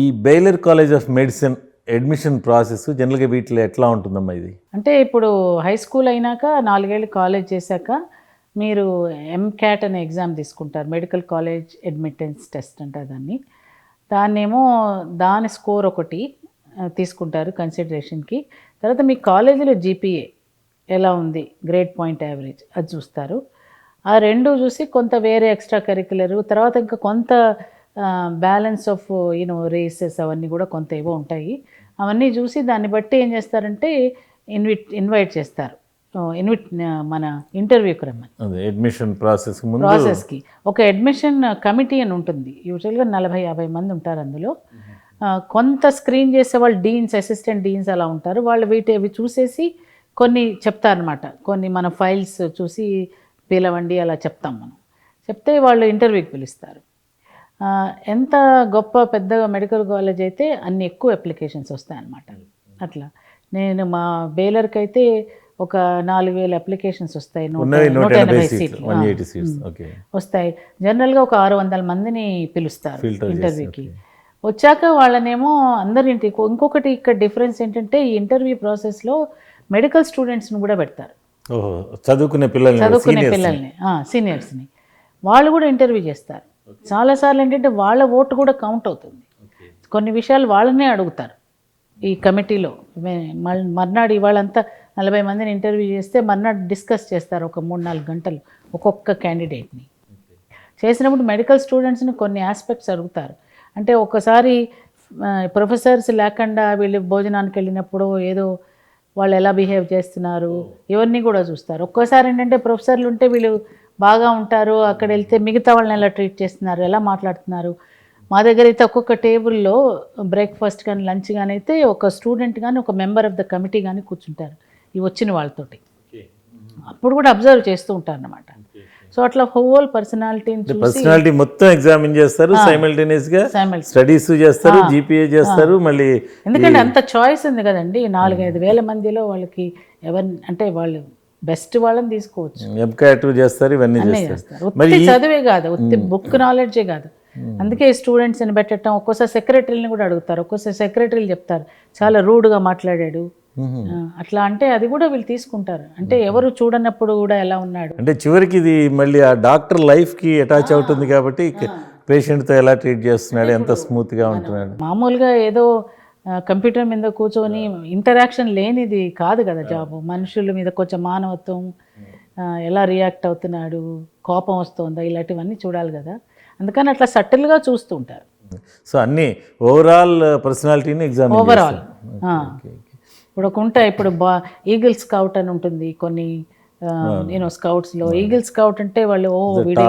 ఈ Baylor college of medicine admission process జనరల్గా వీటిలో ఎట్లా ఉంటుందమ్మా ఇది? అంటే ఇప్పుడు హై స్కూల్ అయినాక నాలుగేళ్ళు కాలేజ్ చేశాక మీరు ఎంక్యాట్ అనే ఎగ్జామ్ తీసుకుంటారు మెడికల్ కాలేజ్ అడ్మిటెన్స్ టెస్ట్ అంటారు దాన్ని. దాన్నేమో దాని స్కోర్ ఒకటి తీసుకుంటారు కన్సిడరేషన్కి. తర్వాత మీ కాలేజీలో జీపీఏ ఎలా ఉంది? గ్రేడ్ పాయింట్ యావరేజ్ అది చూస్తారు. ఆ రెండు చూసి కొంత వేరే ఎక్స్ట్రా కరిక్యులర్ తర్వాత ఇంకా కొంత బ్యాలెన్స్ ఆఫ్ యూనో రేసెస్ అవన్నీ కూడా కొంత ఏవో ఉంటాయి. అవన్నీ చూసి దాన్ని బట్టి ఏం చేస్తారంటే ఇన్విట్ ఇన్వైట్ చేస్తారు. ఇన్విట్ మన ఇంటర్వ్యూకి రమ్మని. అడ్మిషన్ ప్రాసెస్ ప్రాసెస్కి ఒక అడ్మిషన్ కమిటీ అని ఉంటుంది. యూజువల్గా నలభై యాభై మంది ఉంటారు అందులో. కొంత స్క్రీన్ చేసే వాళ్ళు డీన్స్ అసిస్టెంట్ డీన్స్ అలా ఉంటారు. వాళ్ళు వీటి అవి చూసేసి కొన్ని చెప్తారనమాట కొన్ని మన ఫైల్స్ చూసి పిలవండి అలా చెప్తాం మనం. చెప్తే వాళ్ళు ఇంటర్వ్యూకి పిలుస్తారు. ఎంత గొప్ప పెద్దగా మెడికల్ కాలేజ్ అయితే అన్ని ఎక్కువ అప్లికేషన్స్ వస్తాయన్నమాట. అట్లా. నేను మా బేలర్కి అయితే ఒక నాలుగు వేల అప్లికేషన్స్ వస్తాయి నూట ఎనభై సీట్లు వస్తాయి. జనరల్గా ఒక ఆరు వందల మందిని పిలుస్తారు ఇంటర్వ్యూకి. వచ్చాక వాళ్ళనేమో అందరింటి ఇంకొకటి ఇక్కడ డిఫరెన్స్ ఏంటంటే ఈ ఇంటర్వ్యూ ప్రాసెస్లో మెడికల్ స్టూడెంట్స్ని కూడా పెడతారు. చదువుకునే పిల్లల్ని చదువుకునే. పిల్లల్ని సీనియర్స్ని. వాళ్ళు కూడా ఇంటర్వ్యూ చేస్తారు. చాలాసార్లు ఏంటంటే వాళ్ళ ఓటు కూడా కౌంట్ అవుతుంది. కొన్ని విషయాలు వాళ్ళనే అడుగుతారు. ఈ కమిటీలో మర్నాడు ఇవాళంతా నలభై మందిని ఇంటర్వ్యూ చేస్తే మర్నాడు డిస్కస్ చేస్తారు ఒక మూడు నాలుగు గంటలు ఒక్కొక్క క్యాండిడేట్ని. చేసినప్పుడు మెడికల్ స్టూడెంట్స్ని కొన్ని ఆస్పెక్ట్స్ అడుగుతారు. అంటే ఒకసారి ప్రొఫెసర్స్ లేకుండా వీళ్ళు భోజనానికి వెళ్ళినప్పుడు ఏదో వాళ్ళు ఎలా బిహేవ్ చేస్తున్నారు ఇవన్నీ కూడా చూస్తారు. ఒక్కోసారి ఏంటంటే ప్రొఫెసర్లు ఉంటే వీళ్ళు బాగా ఉంటారు అక్కడ వెళ్తే మిగతా వాళ్ళని ఎలా ట్రీట్ చేస్తున్నారు ఎలా మాట్లాడుతున్నారు? మా దగ్గర అయితే ఒక్కొక్క టేబుల్లో బ్రేక్ఫాస్ట్ కానీ లంచ్ కానీ అయితే ఒక స్టూడెంట్ కానీ ఒక మెంబర్ ఆఫ్ ద కమిటీ కానీ కూర్చుంటారు ఈ వచ్చిన వాళ్ళతోటి. అప్పుడు కూడా అబ్జర్వ్ చేస్తూ ఉంటారు అన్నమాట సో అట్లా హోల్ పర్సనాలిటీని చూసి పర్సనాలిటీ మొత్తం ఎగ్జామిన్ చేస్తారు సైమల్టేనియస్గా స్టడీస్ చేస్తారు జీపీఏ చేస్తారు మళ్ళీ ఎందుకంటే అంత చాయిస్ ఉంది కదండి నాలుగైదు వేల మందిలో వాళ్ళకి ఎవరిని అంటే వాళ్ళు బెస్ట్ వాళ్ళని తీసుకోవచ్చు. ఎంకాట్ చేస్తారు ఇవన్నీ చేస్తారు. చదివే కాదు బుక్ నాలెడ్జే కాదు. అందుకే స్టూడెంట్స్ని పెట్టడం ఒక్కోసారి సెక్రటరీని కూడా అడుగుతారు ఒక్కోసారి సెక్రటరీలు చెప్తారు చాలా రూడ్గా మాట్లాడాడు. అట్లా అంటే అది కూడా వీళ్ళు తీసుకుంటారు. అంటే ఎవరు చూడనప్పుడు కూడా ఎలా ఉన్నాడు? అంటే చివరికి ఇది మళ్ళీ ఆ డాక్టర్ లైఫ్కి అటాచ్ అవుతుంది కాబట్టి పేషెంట్తో ఎలా ట్రీట్ చేస్తున్నాడు ఎంత స్మూత్గా ఉంటున్నాడు. మామూలుగా ఏదో కంప్యూటర్ మీద కూర్చొని ఇంటరాక్షన్ లేనిది కాదు కదా జాబ్ మనుషుల మీద కొంచెం మానవత్వం ఆ, ఎలా రియాక్ట్ అవుతున్నాడు కోపం వస్తుందా ఇలాంటివన్నీ చూడాలి కదా. అందుకని అట్లా సటిల్గా చూస్తూ ఉంటారు. సో అన్ని ఓవరాల్ పర్సనాలిటీని ఎగ్జామ్ ఓవరాల్ ఇప్పుడు ఒక ఉంటాయి ఇప్పుడు బా ఈగిల్ స్కౌట్ అని ఉంటుంది కొన్ని నేను స్కౌట్స్లో ఈగిల్ స్కౌట్ అంటే వాళ్ళు ఓ వీడి.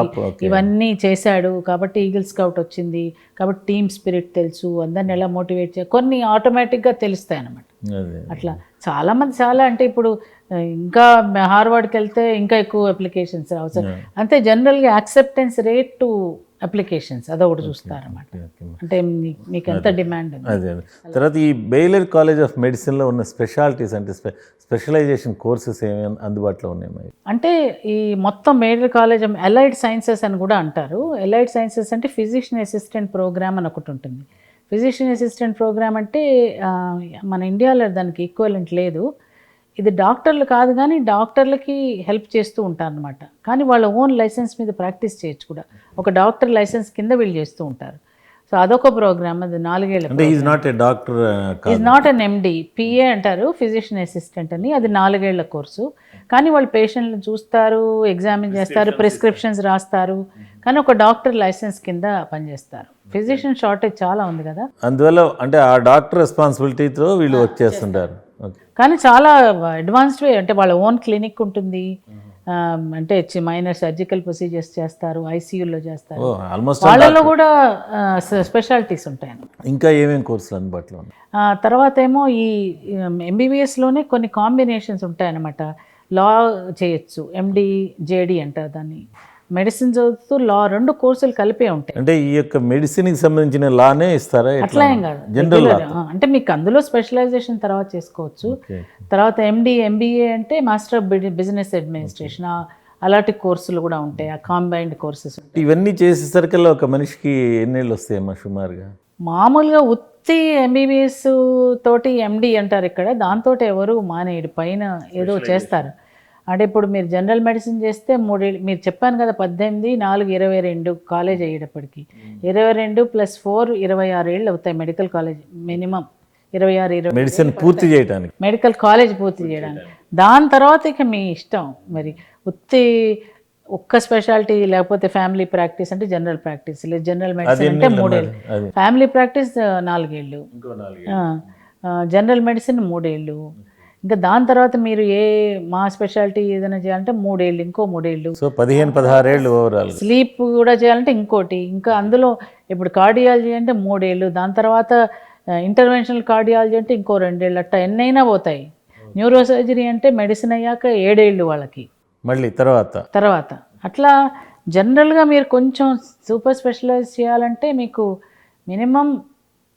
ఇవన్నీ చేశాడు కాబట్టి ఈగిల్ స్కౌట్ వచ్చింది కాబట్టి టీమ్ స్పిరిట్ తెలుసు అందరిని ఎలా మోటివేట్ చేయాలి కొన్ని ఆటోమేటిక్గా తెలుస్తాయి అన్నమాట. అదే అట్లా. చాలా మంది చాలా అంటే ఇప్పుడు ఇంకా హార్వర్డ్కి వెళ్తే ఇంకా ఎక్కువ అప్లికేషన్స్ అవసరం అంతే జనరల్గా యాక్సెప్టెన్స్ రేట్ టు అప్లికేషన్స్ అదొకటి చూస్తారన్నమాట. అంటే మీకు ఎంత డిమాండ్ అదే. తర్వాత ఈ బెయిలర్ కాలేజ్ ఆఫ్ మెడిసిన్లో ఉన్న స్పెషాలిటీస్ అంటే స్పె స్పెషలైజేషన్ కోర్సెస్ ఏమేమి అందుబాటులో ఉన్నాయి అంటే ఈ మొత్తం మేడికల్ కాలేజ్ అలైడ్ సైన్సెస్ అని కూడా అంటారు. అలైడ్ సైన్సెస్ అంటే ఫిజిషియన్ అసిస్టెంట్ ప్రోగ్రామ్ అని ఒకటి ఉంటుంది. ఫిజిషియన్ అసిస్టెంట్ ప్రోగ్రామ్ అంటే మన ఇండియాలో దానికి ఈక్వలెంట్ లేదు. ఇది డాక్టర్లు కాదు కానీ డాక్టర్లకి హెల్ప్ చేస్తూ ఉంటారు అనమాట కానీ వాళ్ళ ఓన్ లైసెన్స్ మీద ప్రాక్టీస్ చేయొచ్చు కూడా. ఒక డాక్టర్ లైసెన్స్ కింద వీళ్ళు చేస్తూ ఉంటారు. సో అదొక ప్రోగ్రామ్ అది నాలుగేళ్ళ is not a doctor is not an MD PA అంటారు ఫిజిషియన్ అసిస్టెంట్ అని. అది నాలుగేళ్ళ కోర్సు. కానీ వాళ్ళు పేషెంట్లను చూస్తారు ఎగ్జామిన్ చేస్తారు ప్రిస్క్రిప్షన్స్ రాస్తారు. కానీ ఒక డాక్టర్ లైసెన్స్ కింద పనిచేస్తారు. ఫిజిషియన్ షార్టేజ్ చాలా ఉంది కదా. అందువల్ల అంటే ఆ డాక్టర్ రెస్పాన్సిబిలిటీతో వీళ్ళు వర్క్ చేస్తుంటారు. కానీ చాలా అడ్వాన్స్డ్ వే అంటే వాళ్ళ ఓన్ క్లినిక్ ఉంటుంది. ఆ, అంటే మైనర్ సర్జికల్ ప్రొసీజర్స్ చేస్తారు ఐసీయూలో చేస్తారు. ఆల్మోస్ట్ వాళ్ళలో కూడా స్పెషాలిటీస్ ఉంటాయి ఇంకా ఏమేమి కోర్సులు అందుబాటులో తర్వాత ఏమో ఈ ఎంబీబీఎస్లోనే కొన్ని కాంబినేషన్స్ ఉంటాయన్నమాట. లా చేయొచ్చు ఎండి జేడి అంటారు దాన్ని. మెడిసిన్ చదువుతూ లా రెండు కోర్సులు కలిపే ఉంటాయి. అంటే ఈ యొక్క మెడిసిన్కి సంబంధించిన లానే ఇస్తారా? అట్లా ఏం కాదు జనరల్ అంటే మీకు అందులో స్పెషలైజేషన్ తర్వాత చేసుకోవచ్చు. తర్వాత ఎండి ఎంబీఏ అంటే మాస్టర్ ఆఫ్ బిజినెస్ అడ్మినిస్ట్రేషన్ అలాంటి కోర్సులు కూడా ఉంటాయి. ఆ కాంబైన్డ్ కోర్సెస్ ఇవన్నీ చేసేసరికల్లా ఒక మనిషికి ఎన్నేళ్ళు వస్తాయమ్మా సుమారుగా? మామూలుగా ఉత్తి ఎంబీబీఎస్ తోటి ఎండి అంటారు ఇక్కడ. దాంతో ఎవరు మానేయడు పైన ఏదో చేస్తారు. అంటే ఇప్పుడు మీరు జనరల్ మెడిసిన్ చేస్తే మూడేళ్ళు మీరు చెప్పాను కదా పద్దెనిమిది నాలుగు ఇరవై రెండు కాలేజ్ అయ్యేటప్పటికి. ఇరవై రెండు ప్లస్ ఫోర్ ఇరవై ఆరు ఏళ్ళు అవుతాయి మెడికల్ కాలేజ్ మినిమం. ఇరవై ఆరు ఇరవై మెడిసిన్ పూర్తి చేయడానికి. మెడికల్ కాలేజ్ పూర్తి చేయడానికి. దాని తర్వాత ఇక మీ ఇష్టం. మరి ఉత్తి ఒక్క స్పెషాలిటీ లేకపోతే ఫ్యామిలీ ప్రాక్టీస్ అంటే జనరల్ ప్రాక్టీస్ లేదు జనరల్ మెడిసిన్ అంటే మూడేళ్ళు ఫ్యామిలీ ప్రాక్టీస్ నాలుగేళ్ళు. జనరల్ మెడిసిన్ మూడేళ్ళు. ఇంకా దాని తర్వాత మీరు ఏ మా స్పెషాలిటీ ఏదైనా చేయాలంటే మూడేళ్ళు ఇంకో మూడేళ్ళు. సో పదిహేను పదహారేళ్ళు ఓవరాల్ స్లీప్ కూడా చేయాలంటే ఇంకోటి. ఇంకా అందులో ఇప్పుడు కార్డియాలజీ అంటే మూడేళ్ళు దాని తర్వాత ఇంటర్వెన్షనల్ కార్డియాలజీ అంటే ఇంకో రెండేళ్ళు అట్ట ఎన్నైనా పోతాయి. న్యూరో సర్జరీ అంటే మెడిసిన్ అయ్యాక ఏడేళ్ళు వాళ్ళకి. మళ్ళీ తర్వాత. తర్వాత. అట్లా జనరల్గా మీరు కొంచెం సూపర్ స్పెషలైజ్ చేయాలంటే మీకు మినిమం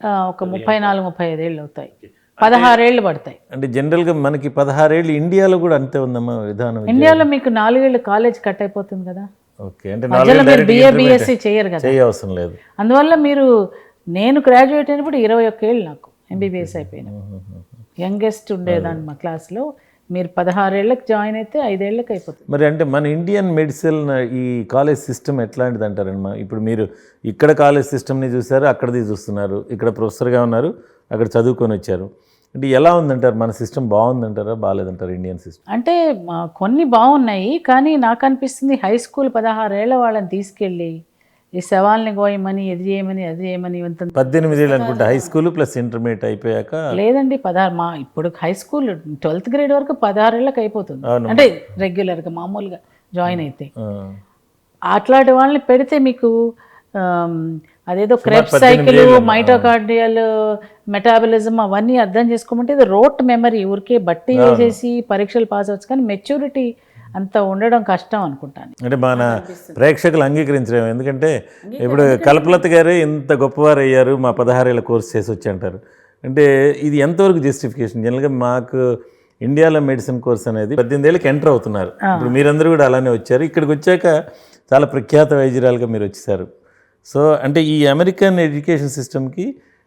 ఒక ముప్పై నాలుగు ముప్పై ఐదేళ్ళు అవుతాయి. పదహారేళ్ళు పడతాయి. అంటే జనరల్గా మనకి పదహారేళ్ళు ఇండియాలో కూడా అంతే ఉందమ్మా విధానం ఇండియాలో మీకు నాలుగేళ్ళు కాలేజ్ కట్ అయిపోతుంది కదా? ఓకే అంటే బిఏ బిఎస్సి చేయరు కదా? చేయ అవసరం లేదు. అందువల్ల మీరు నేను గ్రాడ్యుయేట్ అయినప్పుడు ఇరవై ఒక్క ఏళ్ళు నాకు ఎంబీబీఎస్ అయిపోయినా యంగెస్ట్ ఉండేదాన్ని మా క్లాస్లో మీరు పదహారేళ్ళకి జాయిన్ అయితే ఐదేళ్ళకి అయిపోతుంది. మరి అంటే మన ఇండియన్ మెడిసిన్ ఈ కాలేజ్ సిస్టమ్ ఎట్లాంటిది అంటారమ్మా ఇప్పుడు మీరు ఇక్కడ కాలేజ్ సిస్టమ్ని చూసారు అక్కడది చూస్తున్నారు ఇక్కడ ప్రొఫెసర్గా ఉన్నారు అక్కడ చదువుకొని వచ్చారు. అంటే ఎలా ఉందంటారు? మన సిస్టమ్ బాగుందంటారా? బాగాలేదంటారు ఇండియన్ సిస్టమ్? అంటే మా కొన్ని బాగున్నాయి కానీ నాకు అనిపిస్తుంది హై స్కూల్ పదహారేళ్ళ వాళ్ళని తీసుకెళ్ళి ఈ శవాల్ని గోయమని ఇది చేయమని అది చేయమని పద్దెనిమిది ఏళ్ళు అనుకుంటా. హై స్కూల్ ప్లస్ ఇంటర్మీడియట్ అయిపోయాక లేదండి పదహారు మా ఇప్పుడు హై స్కూల్ ట్వెల్త్ గ్రేడ్ వరకు పదహారేళ్ళకి అయిపోతుంది. అంటే రెగ్యులర్గా మామూలుగా జాయిన్ అయితే. అట్లాంటి వాళ్ళని పెడితే మీకు అదేదో క్రెప్ సైకిల్ మైటోకార్డియల్ మెటాబలిజం అవన్నీ అర్థం చేసుకోమంటే ఇది రోట్ మెమరీ ఊరికే బట్టి వేసేసి పరీక్షలు పాస్ అవచ్చు కానీ మెచ్యూరిటీ అంత ఉండడం కష్టం అనుకుంటాను. అంటే మన ప్రేక్షకులు అంగీకరించలేము. ఎందుకంటే ఇప్పుడు కల్పలత గారే ఇంత గొప్పవారు అయ్యారు మా పదహారేళ్ళ కోర్స్ చేసి వచ్చి అంటారు అంటే ఇది ఎంతవరకు జస్టిఫికేషన్ జనరల్గా మాకు ఇండియాలో మెడిసిన్ కోర్స్ అనేది పద్దెనిమిది ఏళ్ళకి ఎంటర్ అవుతున్నారు ఇప్పుడు మీరందరూ కూడా అలానే వచ్చారు. ఇక్కడికి వచ్చాక చాలా ప్రఖ్యాత వైద్యురాలుగా మీరు వచ్చేసారు. సో అంటే ఈ అమెరికన్ ఎడ్యుకేషన్ సిస్టమ్కి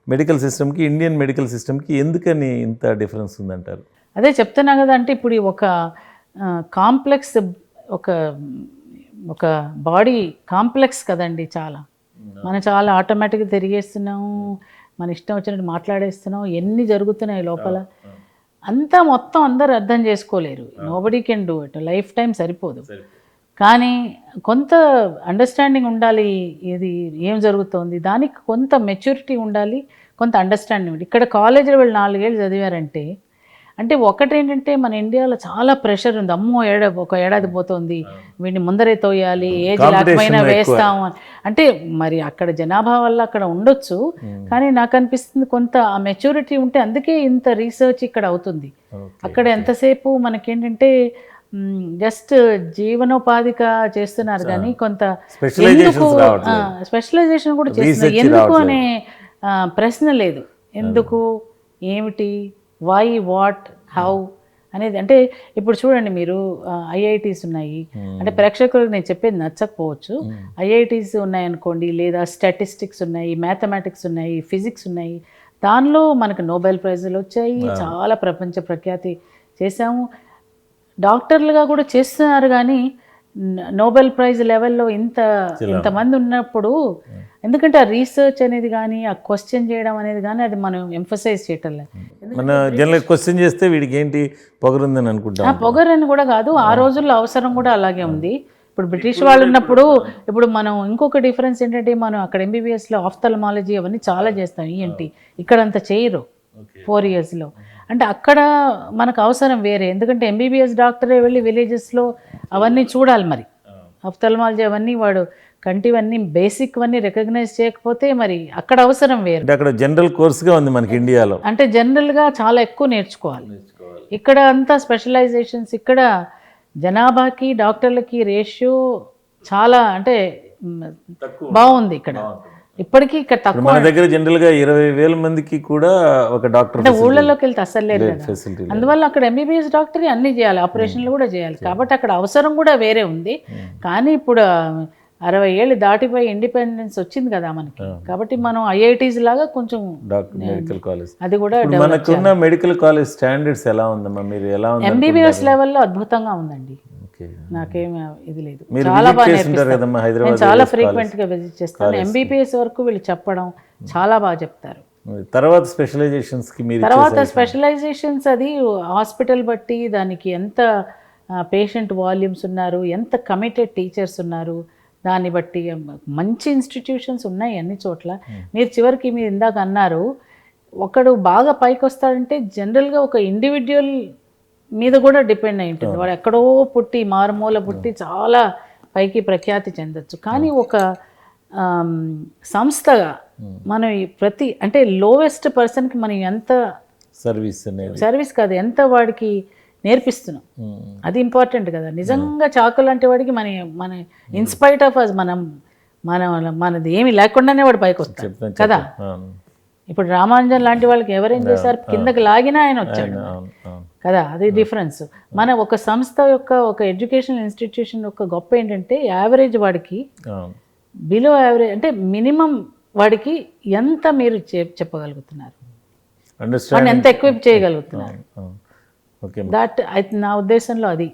మెడికల్ సిస్టమ్కి ఇండియన్ మెడికల్ సిస్టమ్కి ఎందుకని ఇంత డిఫరెన్స్ ఉందంటారు? అదే చెప్తున్నా కదా అంటే ఇప్పుడు ఈ ఒక కాంప్లెక్స్ ఒక ఒక బాడీ కాంప్లెక్స్ కదండి చాలా. మనం చాలా ఆటోమేటిక్గా తిరిగేస్తున్నాము మన ఇష్టం వచ్చినట్టు మాట్లాడేస్తున్నాం ఎన్ని జరుగుతున్నాయి లోపల. అంతా మొత్తం అందరు అర్థం చేసుకోలేరు. Nobody can do it lifetime సరిపోదు. కానీ కొంత అండర్స్టాండింగ్ ఉండాలి ఇది ఏం జరుగుతోంది దానికి కొంత మెచ్యూరిటీ ఉండాలి కొంత అండర్స్టాండింగ్ ఉండాలి. ఇక్కడ కాలేజీలో వీళ్ళు నాలుగేళ్ళు చదివారంటే అంటే ఒకటి ఏంటంటే మన ఇండియాలో చాలా ప్రెషర్ ఉంది. అమ్మో ఏడా ఒక ఏడాది పోతుంది. వీడిని ముందరే తోయాలి ఏజ్ లేకపోయినా వేస్తాము అని. అంటే మరి అక్కడ జనాభా వల్ల అక్కడ ఉండొచ్చు కానీ నాకు అనిపిస్తుంది కొంత ఆ మెచ్యూరిటీ ఉంటే అందుకే ఇంత రీసెర్చ్ ఇక్కడ అవుతుంది. అక్కడ ఎంతసేపు మనకేంటంటే జస్ట్ జీవనోపాధిగా చేస్తున్నారు కానీ కొంత ఎందుకు. స్పెషలైజేషన్ కూడా చేస్తున్నారు. ఎందుకు. అనే ప్రశ్న లేదు. ఎందుకు ఏమిటి వై వాట్ హౌ అనేది అంటే ఇప్పుడు చూడండి మీరు ఐఐటీస్ ఉన్నాయి. అంటే ప్రేక్షకులకు నేను చెప్పేది నచ్చకపోవచ్చు. ఐఐటీస్ ఉన్నాయనుకోండి లేదా స్టాటిస్టిక్స్ ఉన్నాయి మ్యాథమెటిక్స్ ఉన్నాయి ఫిజిక్స్ ఉన్నాయి. దానిలో మనకు నోబెల్ ప్రైజులు వచ్చాయి. చాలా ప్రపంచ ప్రఖ్యాతి చేశాము. డాక్టర్లుగా కూడా చేస్తున్నారు కానీ నోబెల్ ప్రైజ్ లెవెల్లో ఇంత ఇంతమంది ఉన్నప్పుడు ఎందుకంటే ఆ రీసెర్చ్ అనేది కానీ ఆ క్వశ్చన్ చేయడం అనేది కానీ అది మనం ఎంఫసైజ్ చేయటం లేదు మన జనరల్ క్వశ్చన్ చేస్తే వీడికి ఏంటి పొగరుందని అనుకుంటాం. పొగరని కూడా కాదు ఆ రోజుల్లో అవసరం కూడా అలాగే ఉంది. ఇప్పుడు బ్రిటిష్ వాళ్ళు ఉన్నప్పుడు ఇప్పుడు మనం ఇంకొక డిఫరెన్స్ ఏంటంటే మనం అక్కడ ఎంబీబీఎస్లో ఆఫ్థల్మాలజీ అవన్నీ చాలా చేస్తాం ఈఎన్టీ ఇక్కడ అంత చేయరు. ఫోర్ ఇయర్స్లో అంటే అక్కడ మనకు అవసరం వేరే. ఎందుకంటే ఎంబీబీఎస్ డాక్టరే వెళ్ళి విలేజెస్లో అవన్నీ చూడాలి మరి. ఆఫ్థల్మాలజీ అవన్నీ వాడు కంటివన్నీ బేసిక్ అన్నీ రికగ్నైజ్ చేయకపోతే మరి అక్కడ అవసరం వేరు. అక్కడ జనరల్ కోర్స్గా ఉంది మనకి ఇండియాలో. అంటే జనరల్గా చాలా ఎక్కువ నేర్చుకోవాలి. ఇక్కడ అంతా స్పెషలైజేషన్స్ ఇక్కడ జనాభాకి డాక్టర్లకి రేషియో చాలా అంటే బాగుంది ఇక్కడ. ఇప్పటికీ ఇక్కడ తక్కువ మన దగ్గర జనరల్గా ఇరవై వేల మందికి కూడా ఒక డాక్టర్ ఊళ్ళలోకి వెళ్తే అస్సలు లేదు అందువల్ల అక్కడ ఎంబీబీఎస్ డాక్టర్ అన్నీ చేయాలి ఆపరేషన్లు కూడా చేయాలి. కాబట్టి అక్కడ అవసరం కూడా వేరే ఉంది. కానీ ఇప్పుడు అరవై ఏళ్ళు దాటిపోయి ఇండిపెండెన్స్ వచ్చింది కదా మనకి. కాబట్టి మనం ఐఐటీస్ లాగా కొంచెం డాక్టర్ మెడికల్ కాలేజ్ అది కూడా మనకున్న మెడికల్ కాలేజ్ స్టాండర్డ్స్ ఎలా ఉందమ్మా మీరు ఎలా ఉంది ఎంబీబీఎస్ లెవెల్లో అద్భుతంగా ఉందండి. నాకేం ఇది లేదు. చాలా బాగా నేను చాలా ఫ్రీక్వెంట్గా విజిట్ చేస్తాను. ఎంబీబీఎస్ వరకు వీళ్ళు చెప్పడం చాలా బాగా చెప్తారు. తర్వాత స్పెషలైజేషన్స్కి మీరు తర్వాత స్పెషలైజేషన్స్ అది హాస్పిటల్ బట్టి దానికి ఎంత పేషెంట్ వాల్యూమ్స్ ఉన్నారు ఎంత కమిటెడ్ టీచర్స్ ఉన్నారు దాన్ని బట్టి మంచి ఇన్స్టిట్యూషన్స్ ఉన్నాయి అన్ని చోట్ల. మీరు చివరికి మీరు ఇందాక అన్నారు ఒకడు బాగా పైకి వస్తాడంటే జనరల్గా ఒక ఇండివిజువల్ మీద కూడా డిపెండ్ అయి ఉంటుంది. వాడు ఎక్కడో పుట్టి మారుమూల పుట్టి చాలా పైకి ప్రఖ్యాతి చెందొచ్చు. కానీ ఒక సంస్థగా మనం ప్రతి అంటే లోవెస్ట్ పర్సన్కి మనం ఎంత సర్వీస్ సర్వీస్ కాదు ఎంత వాడికి నేర్పిస్తున్నాం. అది ఇంపార్టెంట్ కదా. నిజంగా చాకు లాంటి వాడికి మన మన ఇన్స్పైట్ ఆఫ్ అస్ మనం మన మనది ఏమి లేకుండానే వాడు పైకి వస్తాడు. కదా? ఇప్పుడు రామానుజన్ లాంటి వాళ్ళకి ఎవరేం చేశారు? కిందకి లాగినా ఆయన వచ్చాడు. కదా? అది డిఫరెన్స్ మన ఒక సంస్థ యొక్క ఒక ఎడ్యుకేషనల్ ఇన్స్టిట్యూషన్ యొక్క గొప్ప ఏంటంటే యావరేజ్ వాడికి బిలో యావరేజ్ అంటే మినిమం వాడికి ఎంత మీరు చెప్పగలుగుతున్నారు? ఎంత ఎక్విప్ చేయగలుగుతున్నారు? దాట్ నా ఉద్దేశంలో అదే.